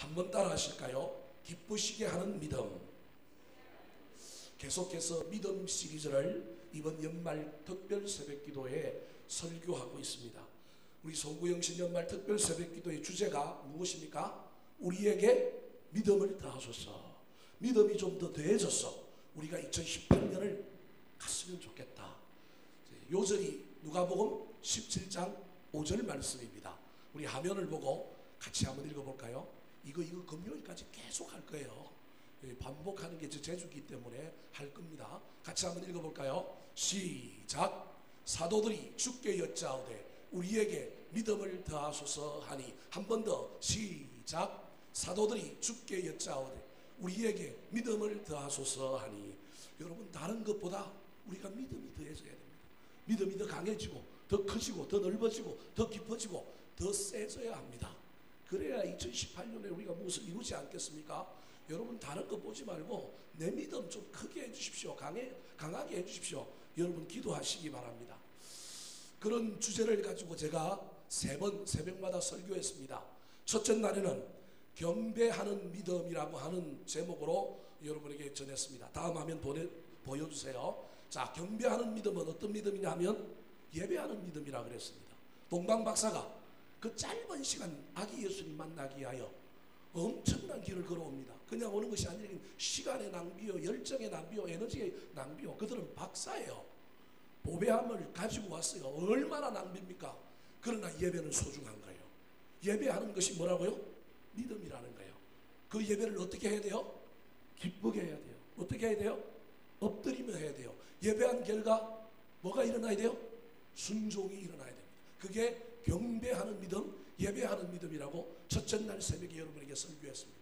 한번 따라 하실까요? 기쁘시게 하는 믿음. 계속해서 믿음 시리즈를 이번 연말 특별 새벽 기도에 설교하고 있습니다. 우리 송구영신 연말 특별 새벽 기도의 주제가 무엇입니까? 우리에게 믿음을 더하소서. 믿음이 좀 더 더해져서 우리가 2018년을 갔으면 좋겠다. 요절이 누가복음 17장 5절 말씀입니다. 우리 화면을 보고 같이 한번 읽어볼까요? 이거 이거 금요일까지 계속 할 거예요. 예, 반복하는 게 제 재주기 때문에 할 겁니다. 같이 한번 읽어볼까요? 시작. 사도들이 주께 여짜오되 우리에게 믿음을 더하소서 하니 한 번 더 시작. 사도들이 주께 여짜오되 우리에게 믿음을 더하소서 하니 여러분 다른 것보다 우리가 믿음이 더해져야 됩니다. 믿음이 더 강해지고 더 커지고 더 넓어지고 더 깊어지고 더 세져야 합니다. 그래야 2018년에 우리가 무엇을 이루지 않겠습니까? 여러분 다른 거 보지 말고 내 믿음 좀 크게 해주십시오. 강해, 강하게 해주십시오. 여러분 기도하시기 바랍니다. 그런 주제를 가지고 제가 세 번 새벽마다 설교했습니다. 첫째 날에는 경배하는 믿음이라고 하는 제목으로 여러분에게 전했습니다. 다음 화면 보내, 보여주세요. 자, 경배하는 믿음은 어떤 믿음이냐 하면 예배하는 믿음이라 그랬습니다. 동방 박사가 그 짧은 시간 아기 예수님 만나기 위하여 엄청난 길을 걸어옵니다. 그냥 오는 것이 아니라 시간의 낭비요, 열정의 낭비요, 에너지의 낭비요. 그들은 박사예요. 보배함을 가지고 왔어요. 얼마나 낭비입니까? 그러나 예배는 소중한 거예요. 예배하는 것이 뭐라고요? 믿음이라는 거예요. 그 예배를 어떻게 해야 돼요? 기쁘게 해야 돼요. 어떻게 해야 돼요? 엎드리며 해야 돼요. 예배한 결과 뭐가 일어나야 돼요? 순종이 일어나야 됩니다. 그게 경배하는 믿음, 예배하는 믿음이라고 첫째 날 새벽에 여러분에게 설교했습니다.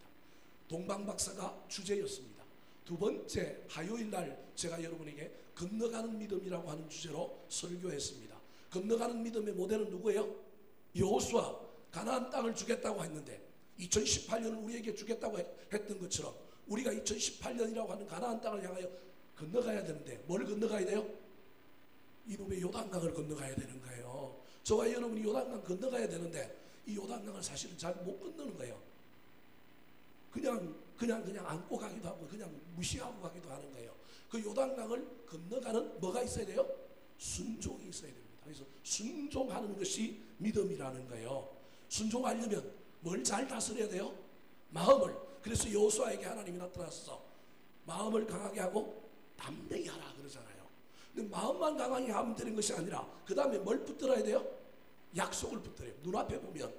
동방 박사가 주제였습니다. 두 번째 화요일 날 제가 여러분에게 건너가는 믿음이라고 하는 주제로 설교했습니다. 건너가는 믿음의 모델은 누구예요? 여호수아 가나안 땅을 주겠다고 했는데 2018년을 우리에게 주겠다고 했던 것처럼 우리가 2018년이라고 하는 가나안 땅을 향하여 건너가야 되는데 뭘 건너가야 돼요? 이놈의 요단강을 건너가야 되는 거예요. 저와 여러분이 요단강 건너가야 되는데 이 요단강을 사실은 잘 못 건너는 거예요. 그냥 그냥 그냥 안고 가기도 하고 그냥 무시하고 가기도 하는 거예요. 그 요단강을 건너가는 뭐가 있어야 돼요? 순종이 있어야 됩니다. 그래서 순종하는 것이 믿음이라는 거예요. 순종하려면 뭘 잘 다스려야 돼요? 마음을. 그래서 여호수아에게 하나님이 나타나서 마음을 강하게 하고 담대히 하라 그러잖아요. 근데 마음만 강하게 하면 되는 것이 아니라 그 다음에 뭘 붙들어야 돼요? 약속을 붙들어요. 눈앞에 보면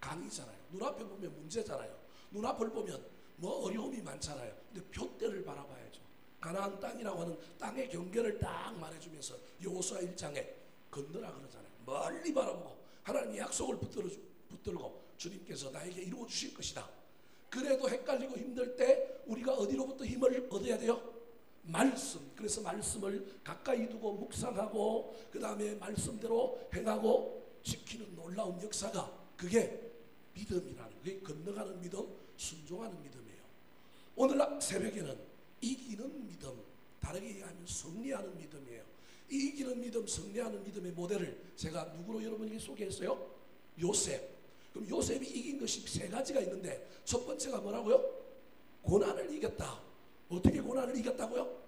강이잖아요. 눈앞에 보면 문제잖아요. 눈앞을 보면 뭐 어려움이 많잖아요. 근데 표대를 바라봐야죠. 가나안 땅이라고 하는 땅의 경계를 딱 말해주면서 여호수아 1장에 건너라 그러잖아요. 멀리 바라보고 하나님의 약속을 붙들어 붙들고 주님께서 나에게 이루어 주실 것이다. 그래도 헷갈리고 힘들 때 우리가 어디로부터 힘을 얻어야 돼요? 말씀. 그래서 말씀을 가까이 두고 묵상하고 그 다음에 말씀대로 행하고 지키는 놀라운 역사가 그게 믿음이라는 그게 건너가는 믿음, 순종하는 믿음이에요. 오늘 새벽에는 이기는 믿음, 다르게 얘기하면 승리하는 믿음이에요. 이 이기는 믿음, 승리하는 믿음의 모델을 제가 누구로 여러분에게 소개했어요? 요셉. 그럼 요셉이 이긴 것이 세 가지가 있는데 첫 번째가 뭐라고요? 고난을 이겼다. 어떻게 고난을 이겼다고요?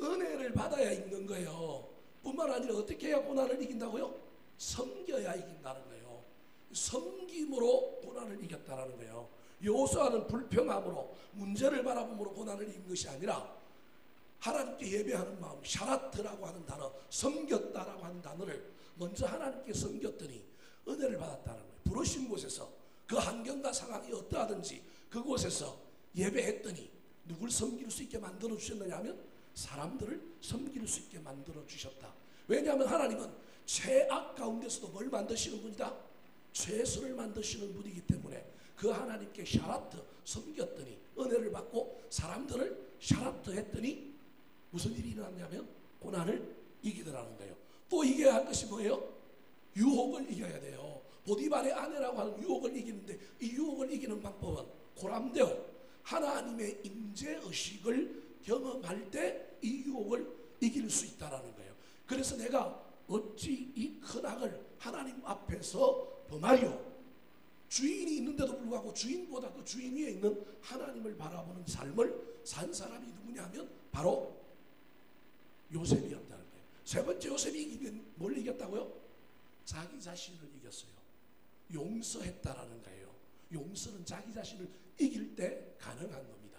은혜를 받아야 이기는 거예요. 뿐만 아니라 어떻게 해야 고난을 이긴다고요? 섬겨야 이긴다는 거예요. 섬김으로 고난을 이겼다는 거예요. 요수아는 불평함으로 문제를 바라봄으로 고난을 이긴 것이 아니라 하나님께 예배하는 마음, 샤라트라고 하는 단어, 섬겼다라고 하는 단어를 먼저 하나님께 섬겼더니 은혜를 받았다는 거예요. 부르신 곳에서 그 환경과 상황이 어떠하든지 그곳에서 예배했더니 누굴 섬길 수 있게 만들어 주셨느냐 하면 사람들을 섬길 수 있게 만들어 주셨다. 왜냐하면 하나님은 최악 가운데서도 뭘 만드시는 분이다? 최선을 만드시는 분이기 때문에 그 하나님께 샤라트 섬겼더니 은혜를 받고 사람들을 샤라트 했더니 무슨 일이 일어났냐면 고난을 이기더라는 거예요. 또 이겨야 할 것이 뭐예요? 유혹을 이겨야 돼요. 보디발의 아내라고 하는 유혹을 이기는데 이 유혹을 이기는 방법은 고람되어 하나님의 임재 의식을 경험할 때 이 유혹을 이길 수 있다라는 거예요. 그래서 내가 어찌 이 큰 악을 하나님 앞에서 범하리오? 주인이 있는데도 불구하고 주인보다 그 주인 위에 있는 하나님을 바라보는 삶을 산 사람이 누구냐면 바로 요셉이었다는 거예요. 세 번째 요셉이 이긴 뭘 이겼다고요? 자기 자신을 이겼어요. 용서했다라는 거예요. 용서는 자기 자신을 이길 때 가능한 겁니다.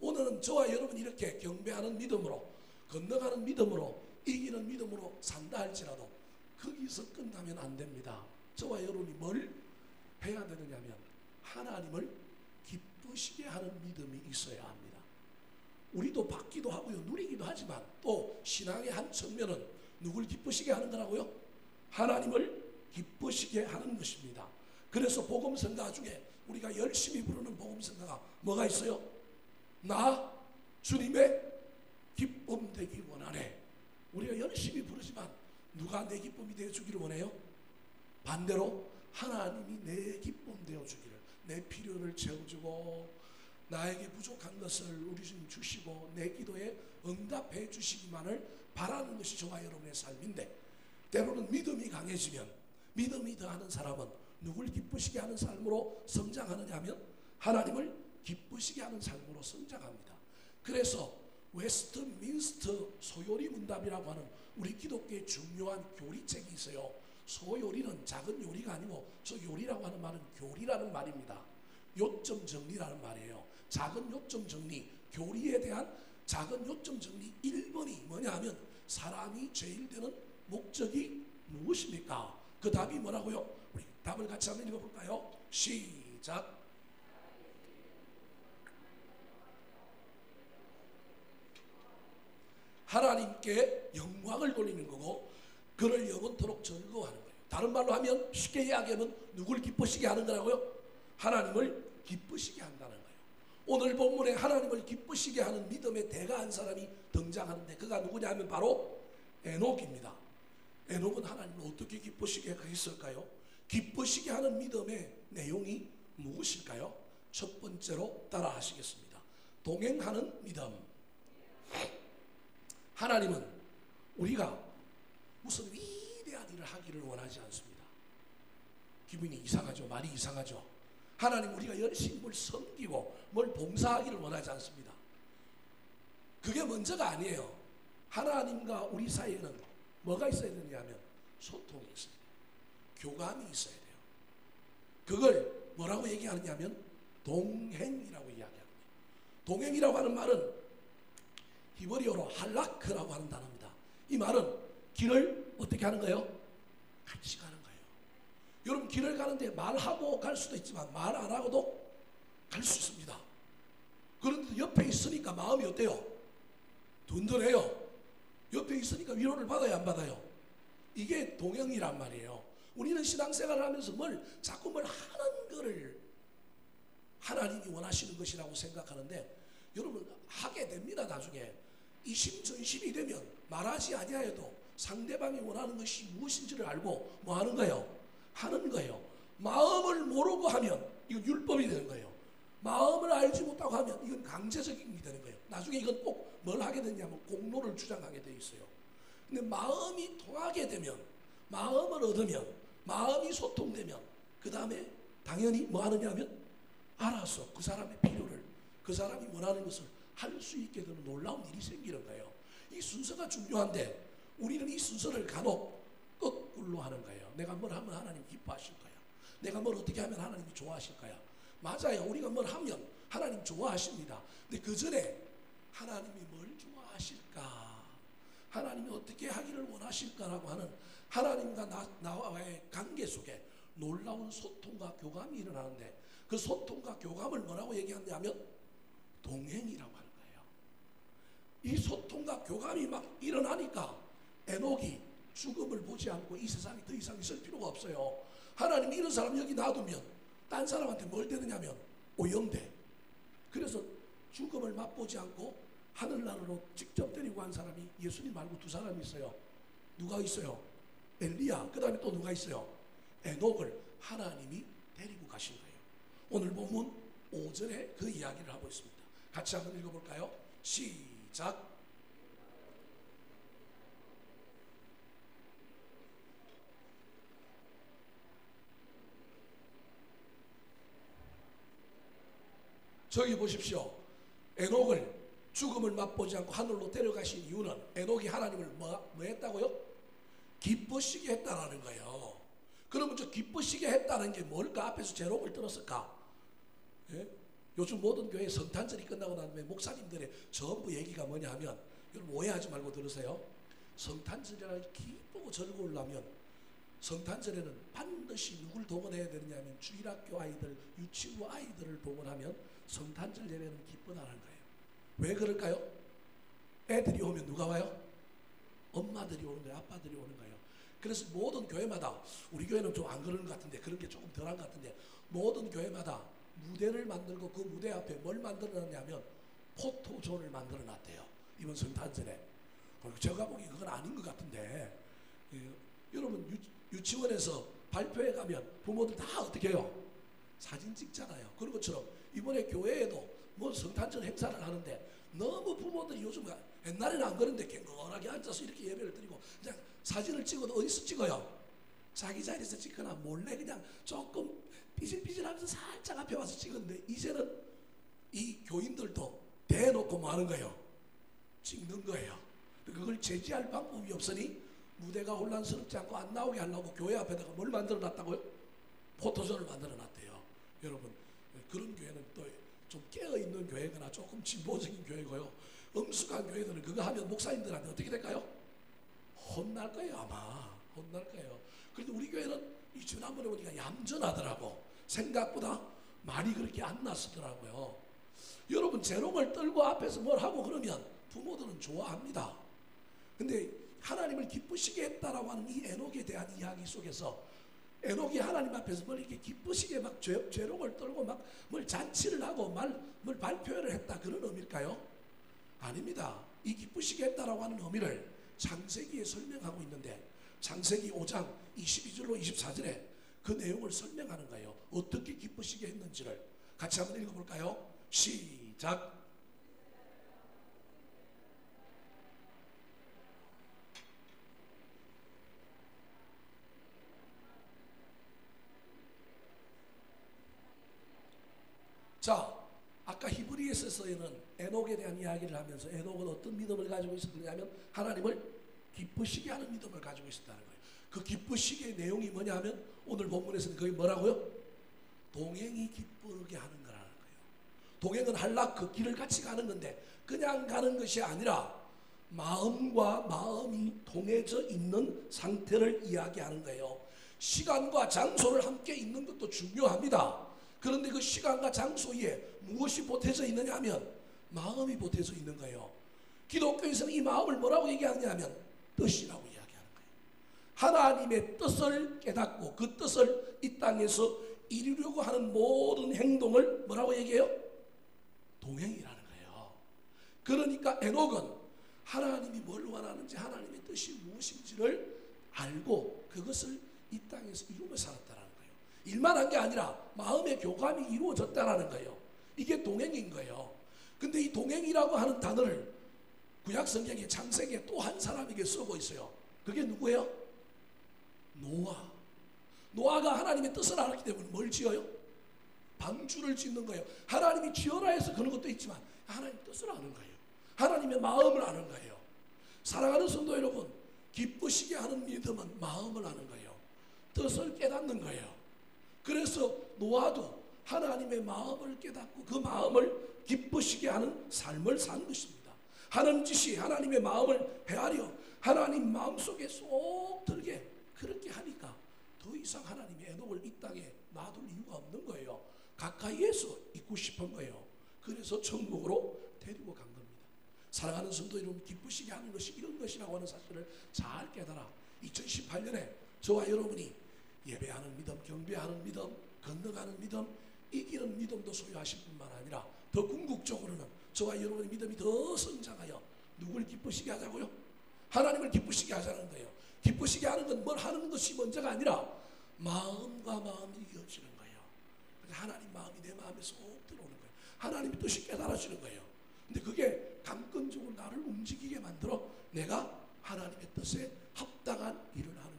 오늘은 저와 여러분 이렇게 경배하는 믿음으로 건너가는 믿음으로 이기는 믿음으로 산다 할지라도 거기서 끝나면 안 됩니다. 저와 여러분이 뭘 해야 되느냐면 하나님을 기쁘시게 하는 믿음이 있어야 합니다. 우리도 받기도 하고요. 누리기도 하지만 또 신앙의 한 측면은 누굴 기쁘시게 하는 거라고요? 하나님을 기쁘시게 하는 것입니다. 그래서 복음성가 중에 우리가 열심히 부르는 복음성가가 뭐가 있어요? 나 주님의 기쁨 되기 원하네. 우리가 열심히 부르지만 누가 내 기쁨이 되어 주기를 원해요? 반대로 하나님이 내 기쁨 되어 주기를 내 필요를 채워주고 나에게 부족한 것을 우리 주님 주시고 내 기도에 응답해 주시기만을 바라는 것이 저와 여러분의 삶인데 때로는 믿음이 강해지면 믿음이 더하는 사람은 누굴 기쁘시게 하는 삶으로 성장하느냐 하면 하나님을 기쁘시게 하는 삶으로 성장합니다. 그래서 웨스트민스터 소요리 문답이라고 하는 우리 기독교의 중요한 교리책이 있어요. 소요리는 작은 요리가 아니고 저 요리라고 하는 말은 교리라는 말입니다. 요점 정리라는 말이에요. 작은 요점 정리, 교리에 대한 작은 요점 정리 1번이 뭐냐 하면 사람이 제일 되는 목적이 무엇입니까? 그 답이 뭐라고요? 우리 답을 같이 한번 읽어볼까요? 시작. 하나님께 영광을 돌리는 거고 그를 영원토록 즐거워하는 거예요. 다른 말로 하면 쉽게 이야기하면 누굴 기쁘시게 하는 거라고요? 하나님을 기쁘시게 한다는 거예요. 오늘 본문에 하나님을 기쁘시게 하는 믿음의 대가 한 사람이 등장하는데 그가 누구냐 하면 바로 에녹입니다. 에녹은 하나님을 어떻게 기쁘시게 했을까요? 기쁘시게 하는 믿음의 내용이 무엇일까요? 첫 번째로 따라 하시겠습니다. 동행하는 믿음. 하나님은 우리가 무슨 위대한 일을 하기를 원하지 않습니다. 기분이 이상하죠. 말이 이상하죠. 하나님 우리가 열심히 뭘 섬기고 뭘 봉사하기를 원하지 않습니다. 그게 먼저가 아니에요. 하나님과 우리 사이에는 뭐가 있어야 되냐면 소통이 있어야 돼요. 교감이 있어야 돼요. 그걸 뭐라고 얘기하느냐면 동행이라고 이야기합니다. 동행이라고 하는 말은 히브리어로 할라크라고 하는 단어입니다. 이 말은 길을 어떻게 하는 거예요? 같이 가는 거예요. 여러분 길을 가는데 말하고 갈 수도 있지만 말 안 하고도 갈 수 있습니다. 그런데 옆에 있으니까 마음이 어때요? 든든해요. 옆에 있으니까 위로를 받아요, 안 받아요? 이게 동행이란 말이에요. 우리는 신앙생활을 하면서 뭘 자꾸 뭘 하는 거를 하나님이 원하시는 것이라고 생각하는데 여러분 하게 됩니다 나중에 이심전심이 되면 말하지 아니하여도 상대방이 원하는 것이 무엇인지를 알고 뭐 하는 거예요? 하는 거예요. 마음을 모르고 하면 이건 율법이 되는 거예요. 마음을 알지 못하고 하면 이건 강제적인 게 되는 거예요. 나중에 이건 꼭 뭘 하게 되냐면 공로를 주장하게 돼 있어요. 근데 마음이 통하게 되면 마음을 얻으면 마음이 소통되면 그 다음에 당연히 뭐 하느냐면 알아서 그 사람의 필요를 그 사람이 원하는 것을 할 수 있게 되는 놀라운 일이 생기는 거예요. 이 순서가 중요한데 우리는 이 순서를 간혹 거꾸로 하는 거예요. 내가 뭘 하면 하나님 기뻐하실 거야. 내가 뭘 어떻게 하면 하나님이 좋아하실 거야. 맞아요. 우리가 뭘 하면 하나님 좋아하십니다. 근데 그 전에 하나님이 뭘 좋아하실까? 하나님이 어떻게 하기를 원하실까라고 하는 하나님과 나, 나와의 관계 속에 놀라운 소통과 교감이 일어나는데 그 소통과 교감을 뭐라고 얘기하냐면 동행이라고 합니다. 이 소통과 교감이 막 일어나니까 에녹이 죽음을 보지 않고 이 세상에 더 이상 있을 필요가 없어요. 하나님이 이런 사람 여기 놔두면 딴 사람한테 뭘 되느냐면 오염돼. 그래서 죽음을 맛보지 않고 하늘나라로 직접 데리고 간 사람이 예수님 말고 두 사람이 있어요. 누가 있어요? 엘리야. 그 다음에 또 누가 있어요? 에녹을 하나님이 데리고 가신 거예요. 오늘 보면 5절에 그 이야기를 하고 있습니다. 같이 한번 읽어볼까요? 시 시작. 저기 보십시오. 에녹을 죽음을 맛보지 않고 하늘로 데려가신 이유는 에녹이 하나님을 뭐, 뭐 했다고요? 기쁘시게 했다라는 거예요. 그러면 저 기쁘시게 했다는 게 뭘까? 앞에서 제목을 들었을까? 예? 요즘 모든 교회 성탄절이 끝나고 난 후에 목사님들의 전부 얘기가 뭐냐 하면 여러분 오해하지 말고 들으세요. 성탄절이라 기쁘고 즐거우려면 성탄절에는 반드시 누굴 동원해야 되느냐면 주일학교 아이들, 유치부 아이들을 동원하면 성탄절 예배는 기쁘다는 거예요. 왜 그럴까요? 애들이 오면 누가 와요? 엄마들이 오는 거예요. 아빠들이 오는 거예요. 그래서 모든 교회마다 우리 교회는 좀 안 그러는 것 같은데 그런 게 조금 덜한 것 같은데 모든 교회마다 무대를 만들고 그 무대 앞에 뭘 만들어 놨냐면 포토존을 만들어 놨대요. 이번 성탄절에. 그리고 제가 보기 그건 아닌 것 같은데 예, 여러분 유, 유치원에서 발표회 가면 부모들 다 어떻게 해요? 사진 찍잖아요. 그런 것처럼 이번에 교회에도 뭐 성탄절 행사를 하는데 너무 부모들이 요즘 옛날에는 안 그런데 갱건하게 앉아서 이렇게 예배를 드리고 그냥 사진을 찍어도 어디서 찍어요? 자기 자리에서 찍거나 몰래 그냥 조금 삐질삐질하면서 살짝 앞에 와서 찍었는데 이제는 이 교인들도 대놓고 뭐 하는 거예요? 찍는 거예요. 그걸 제지할 방법이 없으니 무대가 혼란스럽지 않고 안 나오게 하려고 교회 앞에다가 뭘 만들어 놨다고요? 포토존을 만들어 놨대요. 여러분 그런 교회는 또 좀 깨어 있는 교회거나 조금 진보적인 교회고요. 엄숙한 교회들은 그거 하면 목사님들한테 어떻게 될까요? 혼날 거예요 아마 혼날 거예요. 그런데 우리 교회는 이 지난번에 보니까 얌전하더라고. 생각보다 말이 그렇게 안 났었더라고요. 여러분 재롱을 떨고 앞에서 뭘 하고 그러면 부모들은 좋아합니다. 근데 하나님을 기쁘시게 했다라고 하는 이 에녹에 대한 이야기 속에서 에녹이 하나님 앞에서 뭘 이렇게 기쁘시게 막 죄, 죄롱을 떨고 막 뭘 잔치를 하고 말, 뭘 발표를 했다 그런 의미일까요? 아닙니다. 이 기쁘시게 했다라고 하는 의미를 창세기에 설명하고 있는데 창세기 5장 22절로 24절에 그 내용을 설명하는 거예요. 어떻게 기쁘시게 했는지를 같이 한번 읽어볼까요? 시작. 자, 아까 히브리에서에는 에녹에 대한 이야기를 하면서 에녹은 어떤 믿음을 가지고 있었느냐면 하나님을 기쁘시게 하는 믿음을 가지고 있었다는 거예요. 그 기쁘시게의 내용이 뭐냐 하면 오늘 본문에서는 그게 뭐라고요? 동행이 기쁘게 하는 거라는 거예요. 동행은 한락 그 길을 같이 가는 건데 그냥 가는 것이 아니라 마음과 마음이 통해져 있는 상태를 이야기하는 거예요. 시간과 장소를 함께 있는 것도 중요합니다. 그런데 그 시간과 장소에 무엇이 보태져 있느냐 하면 마음이 보태져 있는 거예요. 기독교에서는 이 마음을 뭐라고 얘기하느냐 하면 뜻이라고 이야기하는 거예요. 하나님의 뜻을 깨닫고 그 뜻을 이 땅에서 이루려고 하는 모든 행동을 뭐라고 얘기해요? 동행이라는 거예요. 그러니까 에녹은 하나님이 뭘 원하는지 하나님의 뜻이 무엇인지를 알고 그것을 이 땅에서 이루며 살았다라는 거예요. 일만 한 게 아니라 마음의 교감이 이루어졌다라는 거예요. 이게 동행인 거예요. 근데 이 동행이라고 하는 단어를 구약 성경의 창세기에 또 한 사람에게 쓰고 있어요. 그게 누구예요? 노아. 노아가 하나님의 뜻을 알았기 때문에 뭘 지어요? 방주를 짓는 거예요. 하나님이 지어라 해서 그런 것도 있지만 하나님 뜻을 아는 거예요. 하나님의 마음을 아는 거예요. 사랑하는 성도 여러분, 기쁘시게 하는 믿음은 마음을 아는 거예요. 뜻을 깨닫는 거예요. 그래서 노아도 하나님의 마음을 깨닫고 그 마음을 기쁘시게 하는 삶을 산 것입니다. 하는 짓이 하나님의 마음을 헤아려 하나님 마음속에 쏙 들게 그렇게 하니까 더 이상 하나님의 애녹을 이 땅에 놔둘 이유가 없는 거예요. 가까이에서 있고 싶은 거예요. 그래서 천국으로 데리고 간 겁니다. 사랑하는 성도 여러분 기쁘시게 하는 것이 이런 것이라고 하는 사실을 잘 깨달아 2018년에 저와 여러분이 예배하는 믿음, 경배하는 믿음, 건너가는 믿음, 이기는 믿음도 소유하실 뿐만 아니라 더 궁극적으로는 저와 여러분의 믿음이 더 성장하여 누굴 기쁘시게 하자고요? 하나님을 기쁘시게 하자는 거예요. 기쁘시게 하는 건 뭘 하는 것이 먼저가 아니라 마음과 마음이 이어지는 거예요. 하나님 마음이 내 마음에 쏙 들어오는 거예요. 하나님의 뜻이 깨달아지는 거예요. 근데 그게 감건적으로 나를 움직이게 만들어 내가 하나님의 뜻에 합당한 일을 하는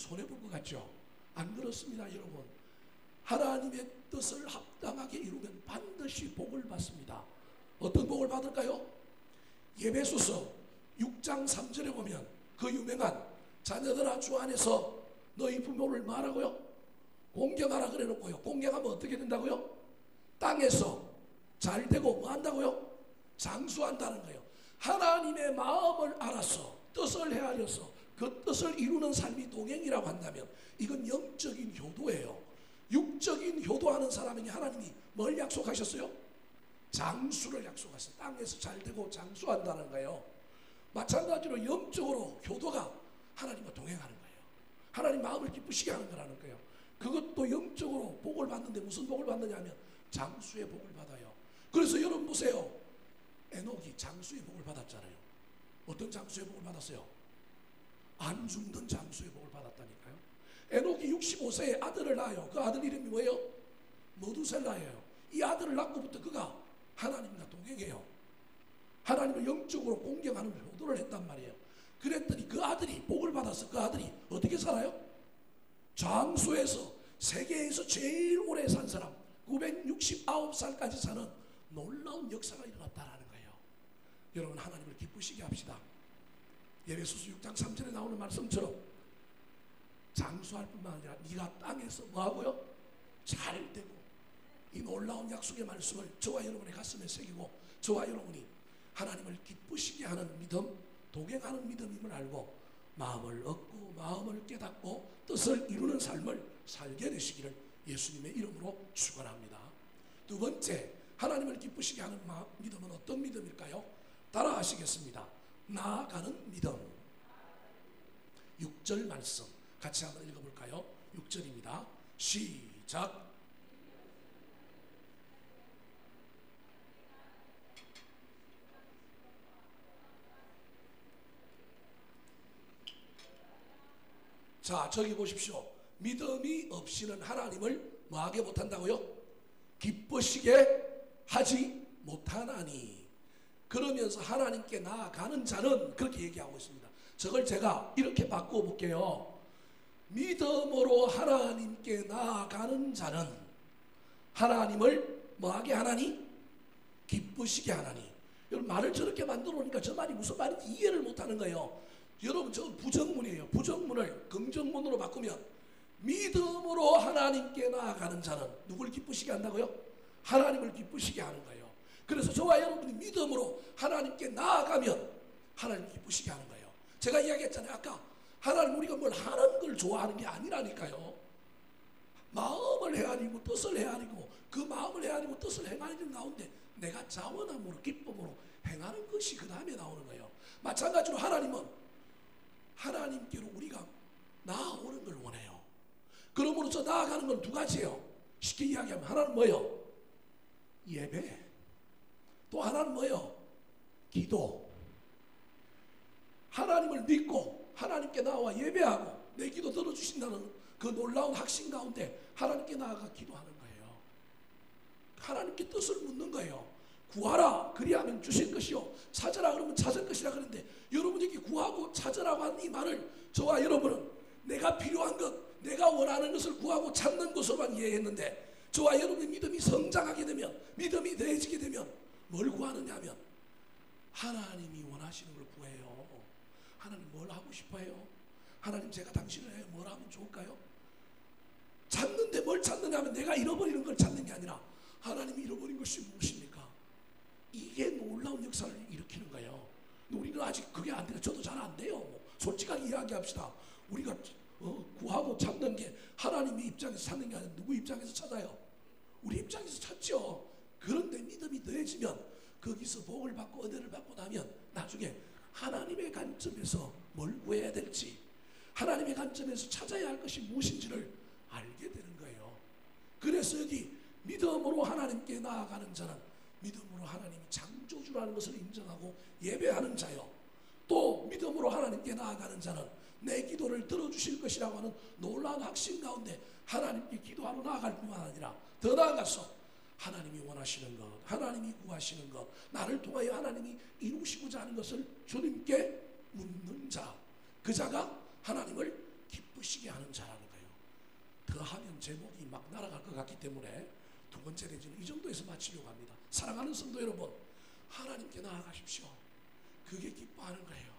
손해볼 것 같죠? 안 그렇습니다, 여러분. 하나님의 뜻을 합당하게 이루면 반드시 복을 받습니다. 어떤 복을 받을까요? 예배소서 6장 3절에 보면 그 유명한 자녀들아 주 안에서 너희 부모를 말하고요 공경하라 그래 놓고요 공경하면 어떻게 된다고요? 땅에서 잘 되고 뭐 한다고요? 장수한다는 거예요. 하나님의 마음을 알아서 뜻을 헤아려서 그 뜻을 이루는 삶이 동행이라고 한다면 이건 영적인 효도예요. 육적인 효도하는 사람에게 하나님이 뭘 약속하셨어요? 장수를 약속하셨어요. 땅에서 잘 되고 장수한다는 거예요. 마찬가지로 영적으로 효도가 하나님과 동행하는 거예요. 하나님 마음을 기쁘시게 하는 거라는 거예요. 그것도 영적으로 복을 받는데 무슨 복을 받느냐 하면 장수의 복을 받아요. 그래서 여러분 보세요. 에녹이 장수의 복을 받았잖아요. 어떤 장수의 복을 받았어요? 안 죽는 장수의 복을 받았다니까요. 에녹이 65세에 아들을 낳아요. 그 아들 이름이 뭐예요? 모두셀라예요. 이 아들을 낳고부터 그가 하나님과 동행해요. 하나님을 영적으로 공경하는 효도를 했단 말이에요. 그랬더니 그 아들이 복을 받아서 그 아들이 어떻게 살아요? 장수에서 세계에서 제일 오래 산 사람 969살까지 사는 놀라운 역사가 일어났다라는 거예요. 여러분 하나님을 기쁘시게 합시다. 예배소서 6장 3절에 나오는 말씀처럼 장수할 뿐만 아니라 네가 땅에서 뭐하고요? 잘 되고 이 놀라운 약속의 말씀을 저와 여러분의 가슴에 새기고 저와 여러분이 하나님을 기쁘시게 하는 믿음, 동행하는 믿음임을 알고 마음을 얻고 마음을 깨닫고 뜻을 이루는 삶을 살게 되시기를 예수님의 이름으로 축원합니다. 두 번째 하나님을 기쁘시게 하는 믿음은 어떤 믿음일까요? 따라 하시겠습니다. 나아가는 믿음. 6절 말씀 같이 한번 읽어볼까요? 6절입니다. 시작. 자, 저기 보십시오. 믿음이 없이는 하나님을 뭐하게 못한다고요? 기쁘시게 하지 못하나니. 그러면서 하나님께 나아가는 자는 그렇게 얘기하고 있습니다. 저걸 제가 이렇게 바꾸어 볼게요. 믿음으로 하나님께 나아가는 자는 하나님을 뭐하게 하나니? 기쁘시게 하나니. 여러분 말을 저렇게 만들어 놓으니까 저 말이 무슨 말인지 이해를 못하는 거예요. 여러분 저 부정문이에요. 부정문을 긍정문으로 바꾸면 믿음으로 하나님께 나아가는 자는 누굴 기쁘시게 한다고요? 하나님을 기쁘시게 하는 거예요. 그래서 저와 여러분이 믿음으로 하나님께 나아가면 하나님 기쁘시게 하는 거예요. 제가 이야기했잖아요. 아까 하나님 우리가 뭘 하는 걸 좋아하는 게 아니라니까요. 마음을 헤아리고 뜻을 헤아리고 그 마음을 헤아리고 뜻을 행하는 가운데 내가 자원함으로 기쁨으로 행하는 것이 그 다음에 나오는 거예요. 마찬가지로 하나님은 하나님께로 우리가 나아오는 걸 원해요. 그러므로서 나아가는 건 두 가지예요. 쉽게 이야기하면 하나는 뭐예요? 예배. 또 하나는 뭐예요? 기도. 하나님을 믿고 하나님께 나와 예배하고 내 기도 들어주신다는 그 놀라운 확신 가운데 하나님께 나아가 기도하는 거예요. 하나님께 뜻을 묻는 거예요. 구하라 그리하면 주실 것이요 찾으라 그러면 찾을 것이라 그러는데 여러분에게 구하고 찾으라고 한 이 말을 저와 여러분은 내가 필요한 것 내가 원하는 것을 구하고 찾는 것으로만 이해했는데 저와 여러분의 믿음이 성장하게 되면 믿음이 더해지게 되면 뭘 구하느냐 하면 하나님이 원하시는 걸 구해요 하나님 뭘 하고 싶어요 하나님 제가 당신을 해뭘 하면 좋을까요 찾는데 뭘 찾느냐 하면 내가 잃어버리는 걸 찾는 게 아니라 하나님이 잃어버린 것이 무엇입니까 이게 놀라운 역사를 일으키는 거예요. 우리는 아직 그게 안 돼요. 저도 잘 안 돼요. 뭐 솔직하게 이야기합시다. 우리가 어, 구하고 찾는 게 하나님의 입장에서 찾는 게 아니라 누구 입장에서 찾아요? 우리 입장에서 찾죠. 그런데 믿음이 더해지면 거기서 복을 받고 은혜를 받고 나면 나중에 하나님의 관점에서 뭘 구해야 될지 하나님의 관점에서 찾아야 할 것이 무엇인지를 알게 되는 거예요. 그래서 여기 믿음으로 하나님께 나아가는 자는 믿음으로 하나님이 창조주라는 것을 인정하고 예배하는 자요. 또 믿음으로 하나님께 나아가는 자는 내 기도를 들어주실 것이라고 하는 놀라운 확신 가운데 하나님께 기도하러 나아갈 뿐만 아니라 더 나아가서 하나님이 원하시는 것, 하나님이 구하시는 것, 나를 통하여 하나님이 이루시고자 하는 것을 주님께 묻는 자, 그 자가 하나님을 기쁘시게 하는 자라는 거예요. 더하면 제목이 막 날아갈 것 같기 때문에 두 번째 내지는 이 정도에서 마치려고 합니다. 사랑하는 성도 여러분, 하나님께 나아가십시오. 그게 기뻐하는 거예요.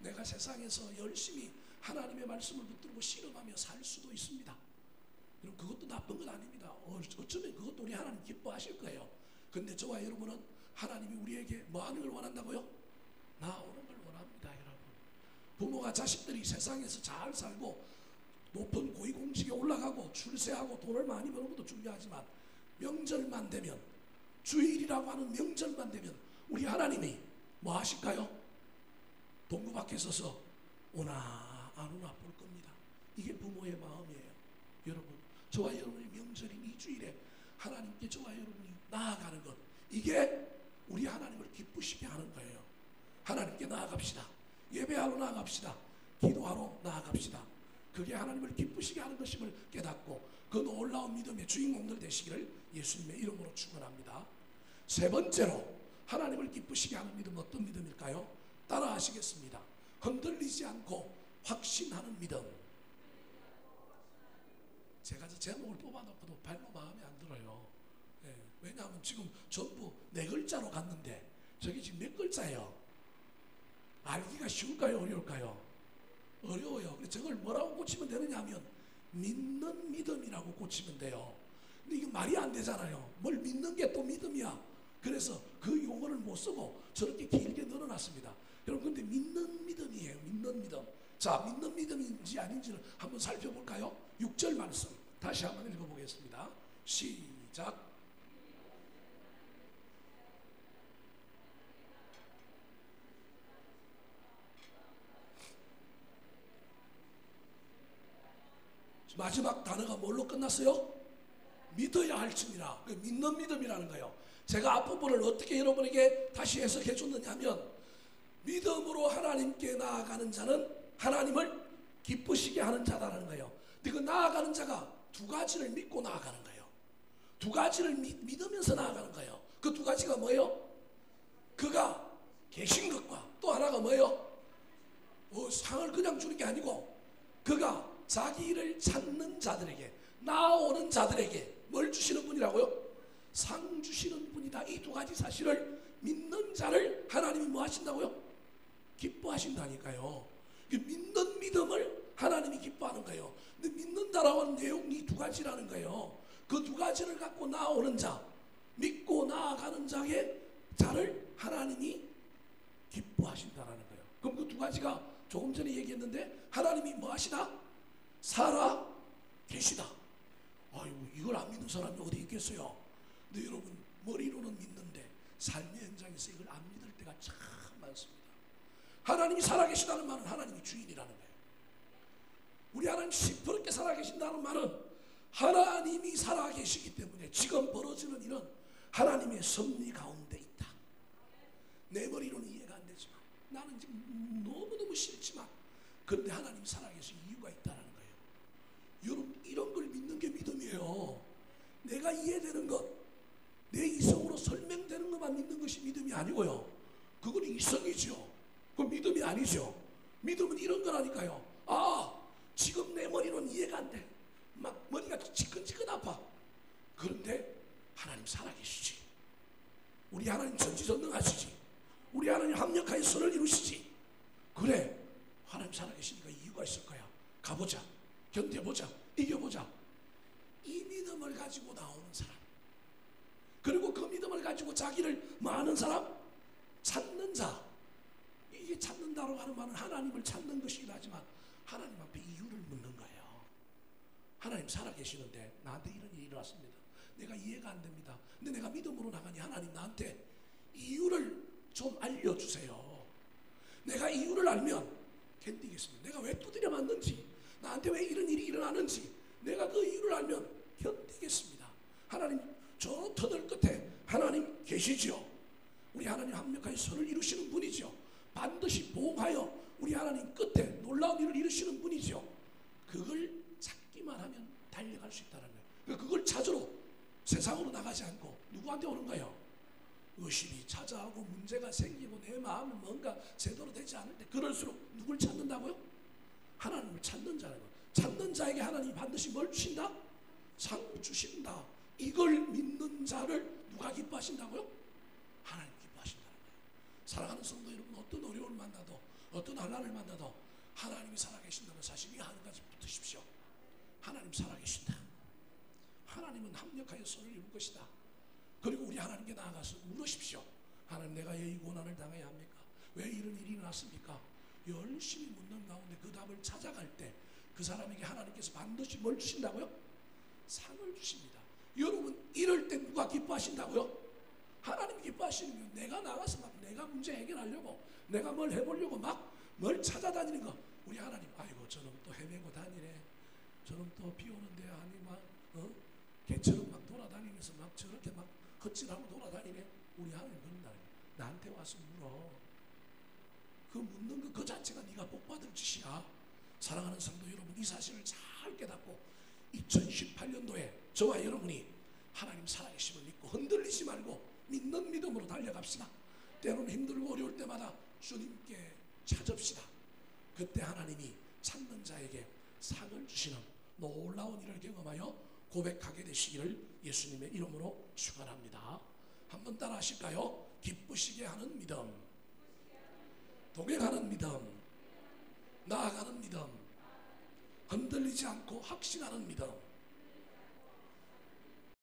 내가 세상에서 열심히 하나님의 말씀을 붙들고 실험하며 살 수도 있습니다. 여러분 그것도 나쁜 건 아닙니다. 어, 어쩌면 그것도 우리 하나님 기뻐하실 거예요. 근데 저와 여러분은 하나님이 우리에게 뭐 하는 걸 원한다고요? 나오는 걸 원합니다, 여러분. 부모가 자식들이 세상에서 잘 살고 높은 고위공직에 올라가고 출세하고 돈을 많이 버는 것도 중요하지만 명절만 되면 주일이라고 하는 명절만 되면 우리 하나님이 뭐 하실까요? 동구 밖에 서서 오나 안 오나 볼 겁니다. 이게 부모의 마음이에요. 여러분, 저와 여러분의 명절인 이 주일에 하나님께 저와 여러분이 나아가는 것 이게 우리 하나님을 기쁘시게 하는 거예요. 하나님께 나아갑시다. 예배하러 나아갑시다. 기도하러 나아갑시다. 그게 하나님을 기쁘시게 하는 것임을 깨닫고 그 놀라운 믿음의 주인공들 되시기를 예수님의 이름으로 축원합니다. 세 번째로 하나님을 기쁘시게 하는 믿음 어떤 믿음일까요? 따라 하시겠습니다. 흔들리지 않고 확신하는 믿음. 제가 저 제목을 뽑아놓고도 별로 마음에 안 들어요. 예, 왜냐하면 지금 전부 네 글자로 갔는데 저기 지금 몇 글자예요? 알기가 쉬울까요? 어려울까요? 어려워요. 그래서 저걸 뭐라고 고치면 되느냐 하면 믿는 믿음이라고 고치면 돼요. 근데 이게 말이 안 되잖아요. 뭘 믿는 게 또 믿음이야. 그래서 그 용어를 못 쓰고 저렇게 길게 늘어났습니다. 여러분 근데 믿는 믿음이에요. 믿는 믿음. 자, 믿는 믿음인지 아닌지를 한번 살펴볼까요? 6절 말씀 다시 한번 읽어보겠습니다. 시작. 마지막 단어가 뭘로 끝났어요? 믿어야 할지니라. 그 믿는 믿음이라는 거예요. 제가 앞부분을 어떻게 여러분에게 다시 해석해 줬느냐 하면 믿음으로 하나님께 나아가는 자는 하나님을 기쁘시게 하는 자다라는 거예요. 근데 그 나아가는 자가 두 가지를 믿고 나아가는 거예요. 두 가지를 믿, 믿으면서 나아가는 거예요. 그 두 가지가 뭐예요? 그가 계신 것과 또 하나가 뭐예요? 어, 상을 그냥 주는 게 아니고 그가 자기 일을 찾는 자들에게 나오는 자들에게 뭘 주시는 분이라고요? 상 주시는 분이다. 이 두 가지 사실을 믿는 자를 하나님이 뭐 하신다고요? 기뻐하신다니까요. 그 믿는 믿음을 하나님이 기뻐하는 거예요. 근데 믿는다라고 하는 내용이 이두 가지라는 거예요. 그 두 가지를 갖고 나오는 자, 믿고 나아가는 자의 자를 하나님이 기뻐하신다라는 거예요. 그럼 그 두 가지가 조금 전에 얘기했는데 하나님이 뭐 하시다? 살아 계시다. 아이고 이걸 안 믿는 사람이 어디 있겠어요? 근데 여러분 머리로는 믿는데 삶의 현장에서 이걸 안 믿을 때가 참 많습니다. 하나님이 살아계시다는 말은 하나님이 주인이라는 거예요. 우리 하나님 시퍼렇게 살아계신다는 말은 하나님이 살아계시기 때문에 지금 벌어지는 일은 하나님의 섭리 가운데 있다. 내 머리로는 이해가 안 되지만 나는 지금 너무너무 싫지만 그런데 하나님이 살아계신 이유가 있다는 거예요. 여러분 이런 걸 믿는 게 믿음이에요. 내가 이해되는 것, 내 이성으로 설명되는 것만 믿는 것이 믿음이 아니고요. 그건 이성이죠. 그건 믿음이 아니죠. 믿음은 이런 거라니까요. 아, 지금 내 머리로는 이해가 안 돼. 막 머리가 지끈지끈 아파. 그런데 하나님 살아계시지. 우리 하나님 전지전능하시지. 우리 하나님 합력하여 선을 이루시지. 그래. 하나님 살아계시니까 이유가 있을 거야. 가보자. 견뎌보자. 이겨보자. 이 믿음을 가지고 나오는 사람. 그리고 그 믿음을 가지고 자기를 많은 사람 찾는 자. 이게 찾는다고 하는 말은 하나님을 찾는 것이긴 하지만 하나님 앞에 이유를 묻는 거예요. 하나님 살아계시는데 나한테 이런 일이 일어났습니다. 내가 이해가 안 됩니다. 근데 내가 믿음으로 나가니 하나님 나한테 이유를 좀 알려주세요. 내가 이유를 알면 견디겠습니다. 내가 왜 두드려 맞는지, 나한테 왜 이런 일이 일어나는지, 내가 그 이유를 알면 견디겠습니다. 하나님 저 터널 끝에 하나님 계시죠. 우리 하나님 합력하여 선을 이루시는 분이죠. 반드시 보호하여 우리 하나님 끝에 놀라운 일을 이루시는 분이죠. 그걸 찾기만 하면 달려갈 수 있다는 거예요. 그걸 찾으러 세상으로 나가지 않고 누구한테 오는 거예요? 의심이 찾아오고 문제가 생기고 내 마음은 뭔가 제대로 되지 않을 때 그럴수록 누굴 찾는다고요? 하나님을 찾는 자라고 찾는 자에게 하나님이 반드시 뭘 주신다? 상 주신다. 이걸 믿는 자를 누가 기뻐하신다고요? 하나님 기뻐하신다는 거예요. 사랑하는 성도 여러분 어떤 어려움을 만나도 어떤 난란을 만나도 하나님이 살아계신다는 사실 이 한 가지 붙으십시오. 하나님 살아계신다. 하나님은 합력하여 선을 이룰 것이다. 그리고 우리 하나님께 나아가서 물으십시오. 하나님 내가 왜이 고난을 당해야 합니까? 왜 이런 일이 났습니까? 열심히 묻는 가운데 그 답을 찾아갈 때 그 사람에게 하나님께서 반드시 뭘 주신다고요? 상을 주십니다. 여러분 이럴 때 누가 기뻐하신다고요? 하나님이 기뻐하시는 게 내가 나가서 막 내가 문제 해결하려고 내가 뭘 해보려고 막 뭘 찾아다니는 거. 우리 하나님 아이고 저놈 또 헤매고 다니네. 저놈 또 비 오는데 아니 막 어? 개처럼 막 돌아다니면서 막 저렇게 막 헛질하고 돌아다니네. 우리 하나님 그런 날 나한테 와서 물어. 그 묻는 거 그 자체가 네가 복 받을 짓이야. 사랑하는 성도 여러분 이 사실을 잘 깨닫고 2018년도에 저와 여러분이 하나님 살아계심을 믿고 흔들리지 말고 믿는 믿음으로 달려갑시다. 때로는 힘들고 어려울 때마다 주님께 찾읍시다. 그때 하나님이 찾는 자에게 상을 주시는 놀라운 일을 경험하여 고백하게 되시기를 예수님의 이름으로 축원합니다. 한번 따라 하실까요? 기쁘시게 하는 믿음, 동행하는 믿음, 나아가는 믿음, 흔들리지 않고 확신하는 믿음.